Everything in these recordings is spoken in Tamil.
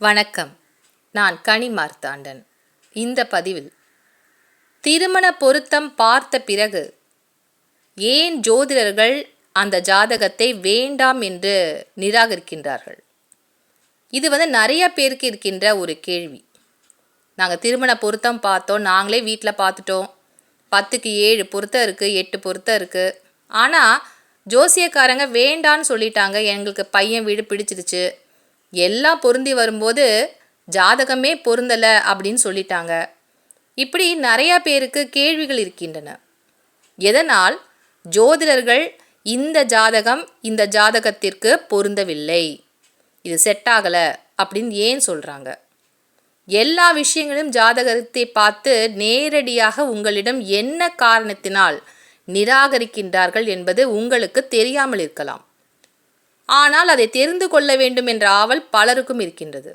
வணக்கம். நான் கனி மார்த்தாண்டன் இந்த பதிவில் திருமண பொருத்தம் பார்த்த பிறகு ஏன் ஜோதிடர்கள் அந்த ஜாதகத்தை வேண்டாம் என்று நிராகரிக்கின்றார்கள்? இது வந்து நிறைய பேருக்கு இருக்கின்ற ஒரு கேள்வி. நாங்கள் திருமண பொருத்தம் பார்த்தோம் நாங்களே வீட்டில் பார்த்துட்டோம். பத்துக்கு ஏழு பொருத்தம் இருக்குது எட்டு பொருத்தம் இருக்குது ஆனால் ஜோசியக்காரங்க வேண்டான்னு சொல்லிட்டாங்க. எங்களுக்கு பையன் வீடு பிடிச்சிருச்சு. எல்லாம் பொருந்தி வரும்போது ஜாதகமே பொருந்தலை அப்படின்னு சொல்லிட்டாங்க. இப்படி நிறையா பேருக்கு கேள்விகள் இருக்கின்றன. எதனால் ஜோதிடர்கள் இந்த ஜாதகம் இந்த ஜாதகத்திற்கு பொருந்தவில்லை? இது செட் ஆகலை அப்படின்னு ஏன் சொல்கிறாங்க எல்லா விஷயங்களும் ஜாதகத்தை பார்த்து நேரடியாக உங்களிடம் என்ன காரணத்தினால் நிராகரிக்கின்றார்கள் என்பது உங்களுக்கு தெரியாமல் இருக்கலாம். ஆனால் அதை தெரிந்து கொள்ள வேண்டும் என்ற ஆவல் பலருக்கும் இருக்கின்றது.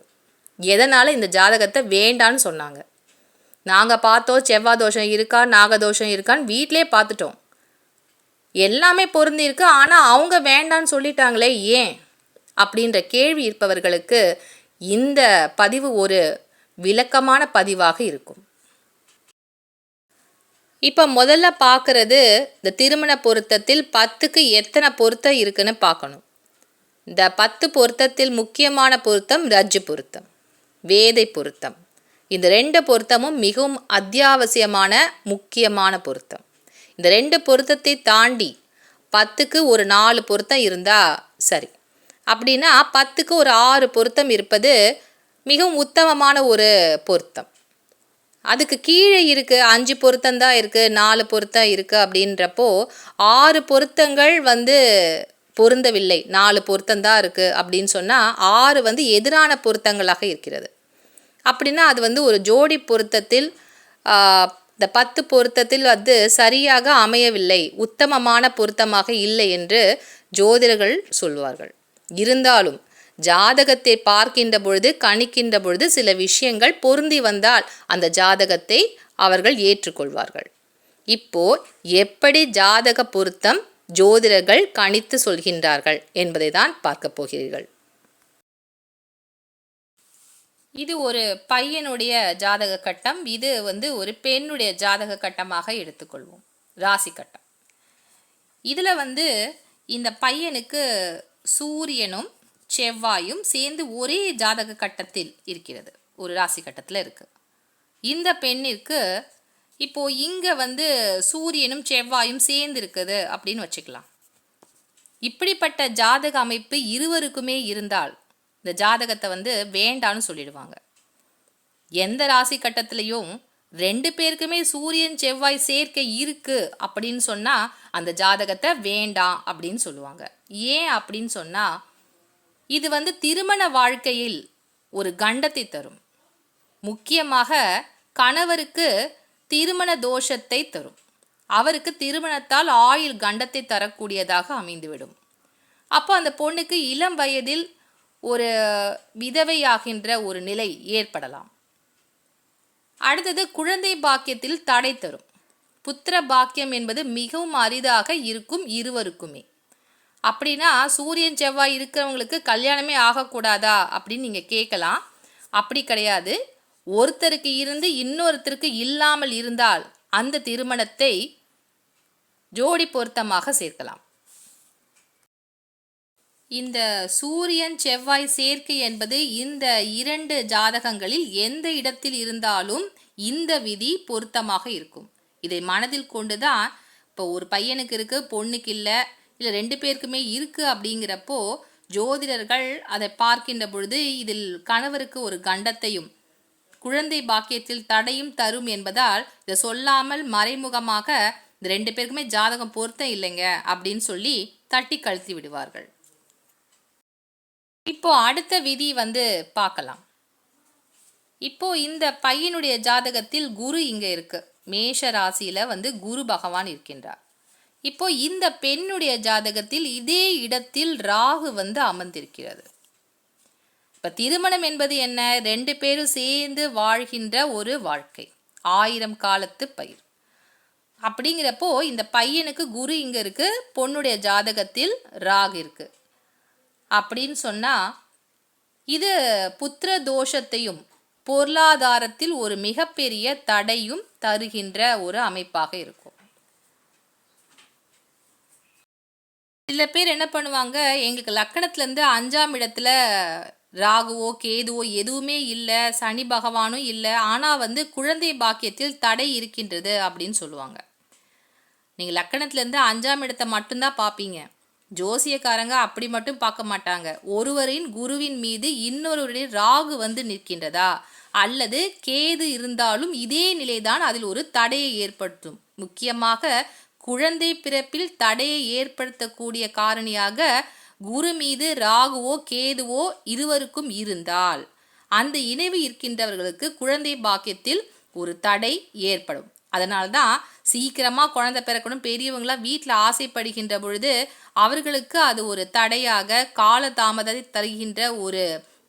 எதனால் இந்த ஜாதகத்தை வேண்டான்னு சொன்னாங்க. நாங்கள் பார்த்தோம் செவ்வாய் தோஷம் இருக்கா நாகதோஷம் இருக்கான்னு வீட்டிலே பார்த்துட்டோம். எல்லாமே பொருந்திருக்கு ஆனால் அவங்க வேண்டான்னு சொல்லிட்டாங்களே ஏன்? அப்படின்ற கேள்வி இருப்பவர்களுக்கு இந்த பதிவு ஒரு விளக்கமான பதிவாக இருக்கும். இப்போ முதல்ல பார்க்குறது இந்த திருமண பொருத்தத்தில் பத்துக்கு எத்தனை பொருத்தம் இருக்குன்னு பார்க்கணும். இந்த பத்து பொருத்தத்தில் முக்கியமான பொருத்தம் ரஜ்ஜு பொருத்தம் வேதை பொருத்தம். இந்த ரெண்டு பொருத்தமும் மிகவும் அத்தியாவசியமான முக்கியமான பொருத்தம். இந்த ரெண்டு பொருத்தத்தை தாண்டி பத்துக்கு ஒரு நாலு பொருத்தம் இருந்தால் சரி. அப்படின்னா பத்துக்கு ஒரு ஆறு பொருத்தம் இருப்பது மிகவும் உத்தமமான ஒரு பொருத்தம். அதுக்கு கீழே இருக்குது அஞ்சு பொருத்தம் தான் இருக்குது நாலு பொருத்தம் இருக்குது அப்படின்றப்போ ஆறு பொருத்தங்கள் வந்து பொருந்தவில்லை. நாலு பொருத்தந்தான் இருக்குது அப்படின்னு சொன்னால் ஆறு வந்து எதிரான பொருத்தங்களாக இருக்கிறது. அப்படின்னா அது வந்து ஒரு ஜோடி பொருத்தத்தில் இந்த பத்து பொருத்தத்தில் வந்து சரியாக அமையவில்லை. உத்தமமான பொருத்தமாக இல்லை என்று ஜோதிடர்கள் சொல்வார்கள். இருந்தாலும் ஜாதகத்தை பார்க்கின்ற பொழுது கணிக்கின்ற பொழுது சில விஷயங்கள் பொருந்தி வந்தால் அந்த ஜாதகத்தை அவர்கள் ஏற்றுக்கொள்வார்கள். இப்போ எப்படி ஜாதக பொருத்தம் ஜோதிடர்கள் கணித்து சொல்கின்றார்கள் என்பதை தான் பார்க்க போகிறீர்கள். இது ஒரு பையனுடைய ஜாதக கட்டம் இது வந்து ஒரு பெண்ணுடைய ஜாதக கட்டமாக எடுத்துக்கொள்வோம் ராசி கட்டம். இதில் வந்து இந்த பையனுக்கு சூரியனும் செவ்வாயும் சேர்ந்து ஒரே ஜாதக கட்டத்தில் இருக்கிறது ஒரு ராசி கட்டத்தில் இருக்குது இந்த பெண்ணிற்கு இப்போ இங்கே வந்து சூரியனும் செவ்வாயும் சேர்ந்து இருக்குது அப்படின்னு வச்சுக்கலாம். இப்படிப்பட்ட ஜாதக அமைப்பு இருவருக்குமே இருந்தால் இந்த ஜாதகத்தை வந்து வேண்டான்னு சொல்லிடுவாங்க. எந்த ராசி கட்டத்திலையும் ரெண்டு பேருக்குமே சூரியன் செவ்வாய் சேர்க்கை இருக்கு அப்படின்னு சொன்னால் அந்த ஜாதகத்தை வேண்டாம் அப்படின்னு சொல்லுவாங்க. ஏன் அப்படின்னு சொன்னால் இது வந்து திருமண வாழ்க்கையில் ஒரு கண்டத்தை தரும். முக்கியமாக கணவருக்கு திருமண தோஷத்தை தரும். அவருக்கு திருமணத்தால் ஆயுள் கண்டத்தை தரக்கூடியதாக அமைந்துவிடும். அப்போ அந்த பொண்ணுக்கு இளம் வயதில் ஒரு விதவையாகின்ற ஒரு நிலை ஏற்படலாம். அடுத்தது குழந்தை பாக்கியத்தில் தடை தரும். புத்திர பாக்கியம் என்பது மிகவும் அரிதாக இருக்கும் இருவருக்குமே. அப்படின்னா சூரியன் செவ்வாய் இருக்கிறவங்களுக்கு கல்யாணமே ஆகக்கூடாதா அப்படின்னு நீங்கள் கேட்கலாம். அப்படி கிடையாது. ஒருத்தருக்கு இருந்து இன்னொருத்தருக்கு இல்லாமல் இருந்தால் அந்த திருமணத்தை ஜோடி பொருத்தமாக சேர்க்கலாம். இந்த சூரியன் செவ்வாய் சேர்க்கை என்பது இந்த இரண்டு ஜாதகங்களில் எந்த இடத்தில் இருந்தாலும் இந்த விதி பொருத்தமாக இருக்கும். இதை மனதில் கொண்டுதான் இப்போ ஒரு பையனுக்கு இருக்கு பொண்ணுக்கு இல்லை இல்லை ரெண்டு பேருக்குமே இருக்குது அப்படிங்கிறப்போ ஜோதிடர்கள் அதை பார்க்கின்ற பொழுது இதில் கணவருக்கு ஒரு கண்டத்தையும் குழந்தை பாக்கியத்தில் தடையும் தரும் என்பதால் இதை சொல்லாமல் மறைமுகமாக இந்த ரெண்டு பேருக்குமே ஜாதகம் பொருத்தம் இல்லைங்க அப்படின்னு சொல்லி தட்டி கழுத்தி விடுவார்கள். இப்போ அடுத்த விதி வந்து பார்க்கலாம். இப்போ இந்த பையனுடைய ஜாதகத்தில் குரு இங்க இருக்கு. மேஷ ராசியில வந்து குரு பகவான் இருக்கின்றார். இப்போ இந்த பெண்ணுடைய ஜாதகத்தில் இதே இடத்தில் ராகு வந்து அமர்ந்திருக்கிறது. இப்போ திருமணம் என்பது என்ன? ரெண்டு பேரும் சேர்ந்து வாழ்கின்ற ஒரு வாழ்க்கை. ஆயிரம் காலத்து பயிர். அப்படிங்கிறப்போ இந்த பையனுக்கு குரு இங்கே இருக்குது பொண்ணுடைய ஜாதகத்தில் ராகு இருக்குது அப்படின்னு சொன்னால் இது புத்திர தோஷத்தையும் பொருளாதாரத்தில் ஒரு மிகப்பெரிய தடையும் தருகின்ற ஒரு அமைப்பாக இருக்கும். சில பேர் என்ன பண்ணுவாங்க? எங்களுக்கு லக்கணத்துலேருந்து அஞ்சாம் இடத்துல ராகுவோ கேதுவோ எதுவுமே இல்லை சனி பகவானும் இல்லை. ஆனால் வந்து குழந்தை பாக்கியத்தில் தடை இருக்கின்றது அப்படின்னு சொல்லுவாங்க. நீங்கள் லக்கணத்துலேருந்து அஞ்சாம் இடத்தை மட்டும்தான் பார்ப்பீங்க ஜோசியக்காரங்க அப்படி மட்டும் பார்க்க மாட்டாங்க. ஒருவரின் குருவின் மீது இன்னொருவரின் ராகு வந்து நிற்கின்றதா? அல்லது கேது இருந்தாலும் இதே நிலைதான் அதில் ஒரு தடையை ஏற்படுத்தும். முக்கியமாக குழந்தை பிறப்பில் தடையை ஏற்படுத்தக்கூடிய காரணியாக குரு மீது ராகுவோ கேதுவோ இருவருக்கும் இருந்தால் அந்த இணைவு இருக்கின்றவர்களுக்கு குழந்தை பாக்கியத்தில் ஒரு தடை ஏற்படும். அதனால தான் சீக்கிரமாக குழந்தை பிறக்கணும். பெரியவங்களாம் வீட்டில் ஆசைப்படுகின்ற பொழுது அவர்களுக்கு அது ஒரு தடையாக கால தாமதத்தை தருகின்ற ஒரு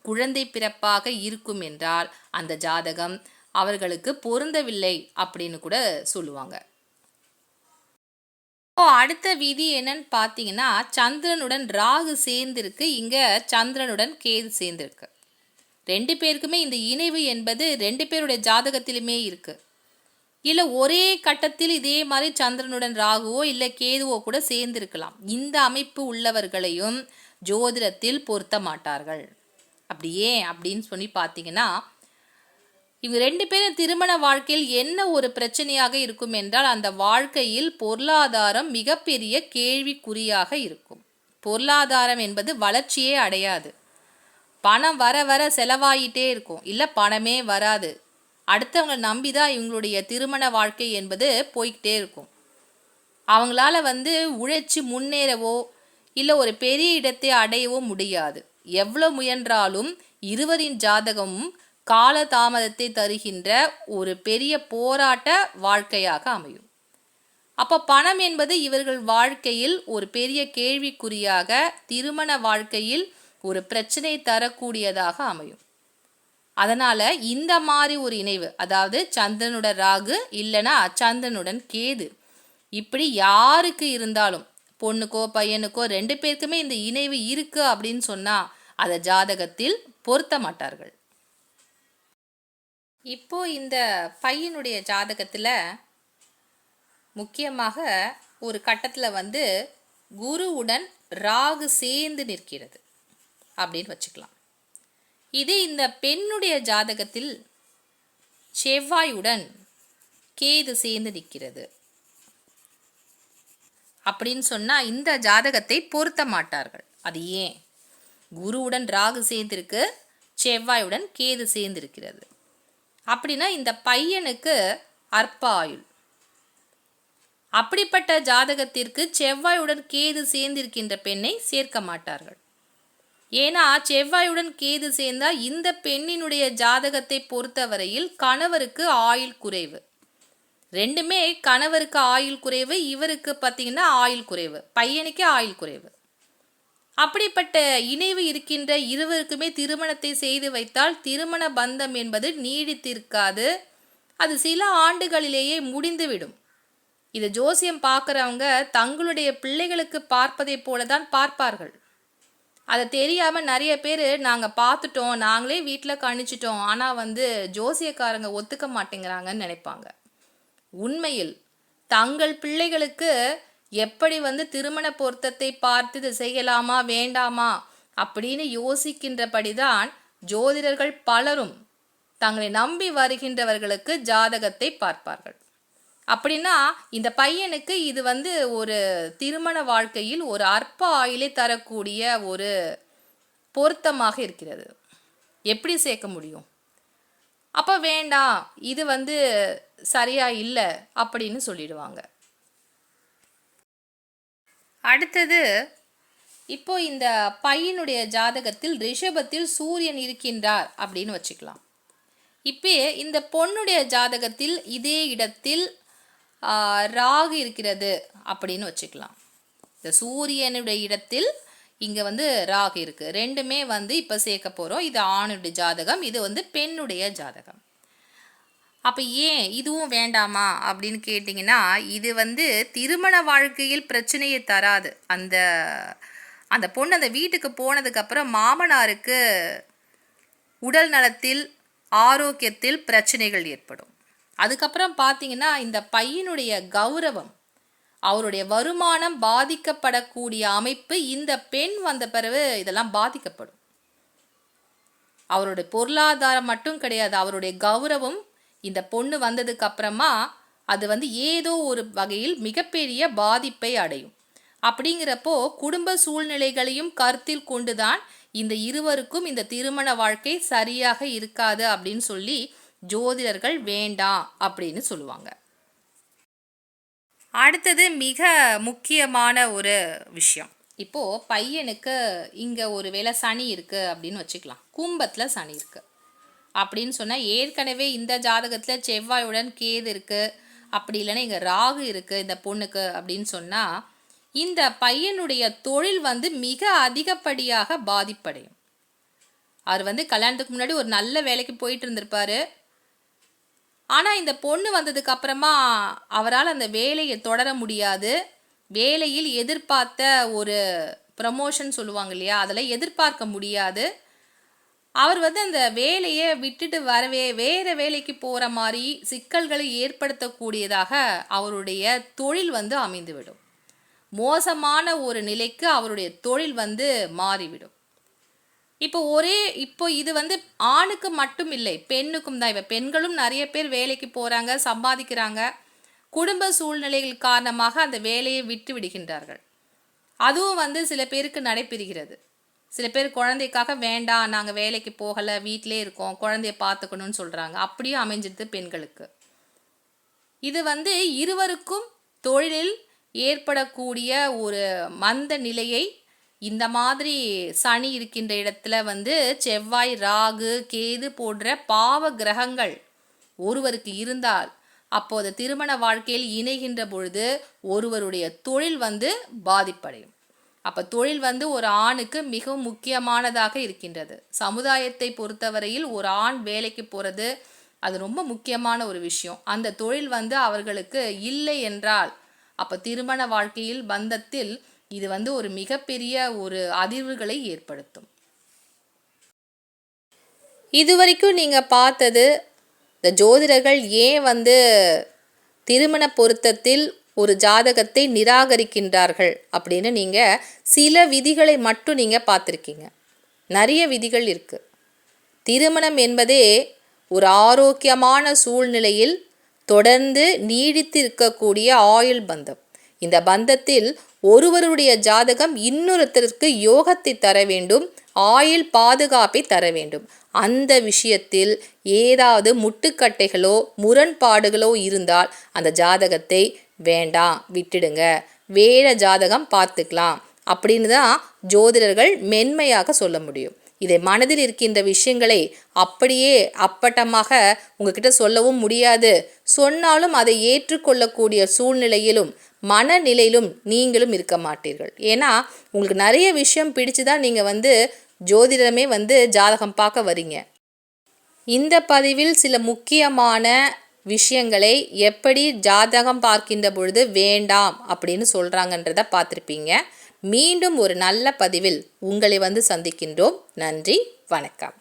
குழந்தை பிறப்பாக இருக்கும் என்றால் அந்த ஜாதகம் அவர்களுக்கு பொருந்தவில்லை அப்படின்னு கூட சொல்லுவாங்க. ஓ அடுத்த விதி என்னன்னு பார்த்தீங்கன்னா சந்திரனுடன் ராகு சேர்ந்திருக்கு இங்கே சந்திரனுடன் கேது சேர்ந்திருக்கு. ரெண்டு பேருக்குமே இந்த இணைவு என்பது ரெண்டு பேருடைய ஜாதகத்திலுமே இருக்குது இல்லை ஒரே கட்டத்தில் இதே மாதிரி சந்திரனுடன் ராகுவோ இல்லை கேதுவோ கூட சேர்ந்திருக்கலாம். இந்த அமைப்பு உள்ளவர்களையும் ஜோதிடத்தில் பொருத்த மாட்டார்கள். அப்படியே அப்படின்னு சொல்லி பார்த்தீங்கன்னா இவங்க ரெண்டு பேரும் திருமண வாழ்க்கையில் என்ன ஒரு பிரச்சனையாக இருக்கும் என்றால் அந்த வாழ்க்கையில் பொருளாதாரம் மிகப்பெரிய கேள்விக்குறியாக இருக்கும். பொருளாதாரம் என்பது வளர்ச்சியே அடையாது. பணம் வர வர செலவாயிட்டே இருக்கும். இல்லை பணமே வராது. அடுத்தவங்களை நம்பி தான் இவங்களுடைய திருமண வாழ்க்கை என்பது போய்கிட்டே இருக்கும். அவங்களால வந்து உழைச்சி முன்னேறவோ இல்லை ஒரு பெரிய இடத்தை அடையவோ முடியாது. எவ்வளோ முயன்றாலும் இருவரின் ஜாதகமும் கால தாமதத்தை தருகின்ற ஒரு பெரிய போராட்ட வாழ்க்கையாக அமையும். அப்போ பணம் என்பது இவர்கள் வாழ்க்கையில் ஒரு பெரிய கேள்விக்குறியாக திருமண வாழ்க்கையில் ஒரு பிரச்சனை தரக்கூடியதாக அமையும். அதனால் இந்த மாதிரி ஒரு இணைவு அதாவது சந்திரனுடன் ராகு இல்லைன்னா சந்திரனுடன் கேது இப்படி யாருக்கு இருந்தாலும் பொண்ணுக்கோ பையனுக்கோ ரெண்டு பேருக்குமே இந்த இணைவு இருக்கு அப்படின்னு சொன்னால் அதை ஜாதகத்தில் பொருத்த மாட்டார்கள். இப்போ இந்த பையனுடைய ஜாதகத்தில் முக்கியமாக ஒரு கட்டத்தில் வந்து குருவுடன் ராகு சேர்ந்து நிற்கிறது அப்படின்னு வச்சுக்கலாம். இது இந்த பெண்ணுடைய ஜாதகத்தில் செவ்வாயுடன் கேது சேர்ந்து நிற்கிறது. அப்படின்னு சொன்னால் இந்த ஜாதகத்தை பொருத்த மாட்டார்கள். அது ஏன்? குருவுடன் ராகு சேர்ந்திருக்கு செவ்வாயுடன் கேது சேர்ந்திருக்கிறது. அப்படின்னா இந்த பையனுக்கு அற்ப ஆயுள் அப்படிப்பட்ட ஜாதகத்திற்கு செவ்வாயுடன் கேது சேர்ந்திருக்கின்ற பெண்ணை சேர்க்க மாட்டார்கள். ஏன்னா செவ்வாயுடன் கேது சேர்ந்தா இந்த பெண்ணினுடைய ஜாதகத்தை பொறுத்தவரையில் கணவருக்கு ஆயுள் குறைவு. ரெண்டுமே கணவருக்கு ஆயுள் குறைவு இவருக்கு பார்த்தீங்கன்னா ஆயுள் குறைவு பையனுக்கே ஆயுள் குறைவு. அப்படிப்பட்ட இணைவு இருக்கின்ற இருவருக்குமே திருமணத்தை செய்து வைத்தால் திருமண பந்தம் என்பது நீடித்திருக்காது. அது சில ஆண்டுகளிலேயே முடிந்துவிடும். இது ஜோசியம் பார்க்குறவங்க தங்களுடைய பிள்ளைகளுக்கு பார்ப்பதை போல தான் பார்ப்பார்கள். அதை தெரியாமல் நிறைய பேர் நாங்கள் பார்த்துட்டோம் நாங்களே வீட்டில் கணிச்சிட்டோம் ஆனால் வந்து ஜோசியக்காரங்க ஒத்துக்க மாட்டேங்கிறாங்கன்னு நினைப்பாங்க. உண்மையில் தங்கள் பிள்ளைகளுக்கு எப்படி வந்து திருமண பொருத்தத்தை பார்த்து இது செய்யலாமா வேண்டாமா அப்படின்னு யோசிக்கின்றபடிதான் ஜோதிடர்கள் பலரும் தங்களை நம்பி வருகின்றவர்களுக்கு ஜாதகத்தை பார்ப்பார்கள். அப்படின்னா இந்த பையனுக்கு இது வந்து ஒரு திருமண வாழ்க்கையில் ஒரு அற்ப ஆயிலை தரக்கூடிய ஒரு பொருத்தமாக இருக்கிறது. எப்படி சேர்க்க முடியும்? அப்போ வேண்டாம் இது வந்து சரியா இல்லை அப்படின்னு சொல்லிடுவாங்க. அடுத்தது இப்போ இந்த பையனுடைய ஜாதகத்தில் ரிஷபத்தில் சூரியன் இருக்கின்றார் அப்படின்னு வச்சுக்கலாம். இப்போ இந்த பொண்ணுடைய ஜாதகத்தில் இதே இடத்தில் ராகு இருக்கிறது அப்படின்னு வச்சுக்கலாம். இந்த சூரியனுடைய இடத்தில் இங்கே வந்து ராகு இருக்குது ரெண்டுமே வந்து இப்போ சேர்க்க போகிறோம் இது ஆணுடைய ஜாதகம் இது வந்து பெண்ணுடைய ஜாதகம். அப்போ ஏன் இதுவும் வேண்டாமா அப்படின்னு கேட்டிங்கன்னா இது வந்து திருமண வாழ்க்கையில் பிரச்சனையை தராது. அந்த அந்த பொண்ணு அந்த வீட்டுக்கு போனதுக்கப்புறம் மாமனாருக்கு உடல் நலத்தில் ஆரோக்கியத்தில் பிரச்சனைகள் ஏற்படும். அதுக்கப்புறம் பார்த்தீங்கன்னா இந்த பையனுடைய கௌரவம் அவருடைய வருமானம் பாதிக்கப்படக்கூடிய அமைப்பு இந்த பெண் வந்த பிறகு இதெல்லாம் பாதிக்கப்படும். அவருடைய பொருளாதாரம் மட்டும் கிடையாது அவருடைய கௌரவம் இந்த பொண்ணு வந்ததுக்கு அப்புறமா அது வந்து ஏதோ ஒரு வகையில் மிகப்பெரிய பாதிப்பை அடையும். அப்படிங்கிறப்போ குடும்ப சூழ்நிலைகளையும் கருத்தில் கொண்டுதான் இந்த இருவருக்கும் இந்த திருமண வாழ்க்கை சரியாக இருக்காது அப்படின்னு சொல்லி ஜோதிடர்கள் வேண்டாம் அப்படின்னு சொல்லுவாங்க. அடுத்தது மிக முக்கியமான ஒரு விஷயம். இப்போது பையனுக்கு இங்கே ஒரு வேளை சனி இருக்குது அப்படின்னு வச்சுக்கலாம். கும்பத்தில் சனி இருக்குது அப்படின்னு சொன்னால் ஏற்கனவே இந்த ஜாதகத்தில் செவ்வாயுடன் கேது இருக்குது அப்படி இல்லைன்னா இங்கே ராகு இருக்குது இந்த பொண்ணுக்கு அப்படின்னு சொன்னால் இந்த பையனுடைய தொழில் வந்து மிக அதிகப்படியாக பாதிப்படையும். அவர் வந்து கல்யாணத்துக்கு முன்னாடி ஒரு நல்ல வேலைக்கு போயிட்டு இருந்திருப்பாரு. ஆனால் இந்த பொண்ணு வந்ததுக்கு அப்புறமா அவரால் அந்த வேலையை தொடர முடியாது. வேலையில் எதிர்பார்த்த ஒரு ப்ரமோஷன் சொல்லுவாங்க இல்லையா? அதில் எதிர்பார்க்க முடியாது. அவர் வந்து அந்த வேலையை விட்டுட்டு வரவே வேறு வேலைக்கு போகிற மாதிரி சிக்கல்களை ஏற்படுத்தக்கூடியதாக அவருடைய தொழில் வந்து அமைந்துவிடும். மோசமான ஒரு நிலைக்கு அவருடைய தொழில் வந்து மாறிவிடும். இப்போ ஒரே இப்போ இது வந்து ஆணுக்கு மட்டும் இல்லை பெண்ணுக்கும் தான். இப்போ பெண்களும் நிறைய பேர் வேலைக்கு போகிறாங்க சம்பாதிக்கிறாங்க. குடும்ப சூழ்நிலைகள் காரணமாக அந்த வேலையை விட்டு விடுகின்றார்கள் அதுவும் வந்து சில பேருக்கு நடைபெறுகிறது. சில பேர் குழந்தைக்காக வேண்டாம் நாங்கள் வேலைக்கு போகலை வீட்டிலே இருக்கோம் குழந்தைய பார்த்துக்கணும்னு சொல்கிறாங்க அப்படியும் அமைஞ்சிருது பெண்களுக்கு. இது வந்து இருவருக்கும் தொழிலில் ஏற்படக்கூடிய ஒரு மந்த நிலையை இந்த மாதிரி சனி இருக்கின்ற இடத்துல வந்து செவ்வாய் ராகு கேது போன்ற பாவ கிரகங்கள் ஒருவருக்கு இருந்தால் அப்போது திருமண வாழ்க்கையில் இணைகின்ற பொழுது ஒருவருடைய தொழில் வந்து பாதிப்படையும். அப்போ தொழில் வந்து ஒரு ஆணுக்கு மிகவும் முக்கியமானதாக இருக்கின்றது. சமுதாயத்தை பொறுத்தவரையில் ஒரு ஆண் வேலைக்கு போகிறது அது ரொம்ப முக்கியமான ஒரு விஷயம். அந்த தொழில் வந்து அவர்களுக்கு இல்லை என்றால் அப்போ திருமண வாழ்க்கையில் பந்தத்தில் இது வந்து ஒரு மிகப்பெரிய ஒரு அதிர்வுகளை ஏற்படுத்தும். இதுவரைக்கும் நீங்கள் பார்த்தது இந்த ஜோதிடர்கள் ஏன் வந்து திருமண பொருத்தத்தில் ஒரு ஜாதகத்தை நிராகரிக்கின்றார்கள் அப்படின்னு நீங்கள் சில விதிகளை மட்டும் நீங்கள் பார்த்துருக்கீங்க. நிறைய விதிகள் இருக்குது திருமணம் என்பதே ஒரு ஆரோக்கியமான சூழ்நிலையில் தொடர்ந்து நீடித்து இருக்கக்கூடிய ஆயுள் பந்தம். இந்த பந்தத்தில் ஒருவருடைய ஜாதகம் இன்னொருத்தருக்கு யோகத்தை தர வேண்டும் ஆயுள் பாதுகாப்பை தர வேண்டும். அந்த விஷயத்தில் ஏதாவது முட்டுக்கட்டைகளோ முரண்பாடுகளோ இருந்தால் அந்த ஜாதகத்தை வேண்டாம் விட்டுடுங்க. வேற ஜாதகம் பார்த்துக்கலாம். அப்படின்னு தான் ஜோதிடர்கள் மென்மையாக சொல்ல முடியும். இதை மனதில் இருக்கின்ற விஷயங்களை அப்படியே அப்பட்டமாக உங்ககிட்ட சொல்லவும் முடியாது. சொன்னாலும் அதை ஏற்றுக்கொள்ளக்கூடிய சூழ்நிலையிலும் மனநிலையிலும் நீங்களும் இருக்க மாட்டீர்கள். ஏன்னா உங்களுக்கு நிறைய விஷயம் பிடிச்சு தான் நீங்கள் வந்து ஜோதிடமே வந்து ஜாதகம் பார்க்க வரீங்க. இந்த பதிவில் சில முக்கியமான விஷயங்களை எப்படி ஜாதகம் பார்க்கின்ற பொழுது வேண்டாம் அப்படின்னு சொல்கிறாங்கன்றத பார்த்துருப்பீங்க. மீண்டும் ஒரு நல்ல பதிவில் உங்களை வந்து சந்திக்கின்றோம். நன்றி வணக்கம்.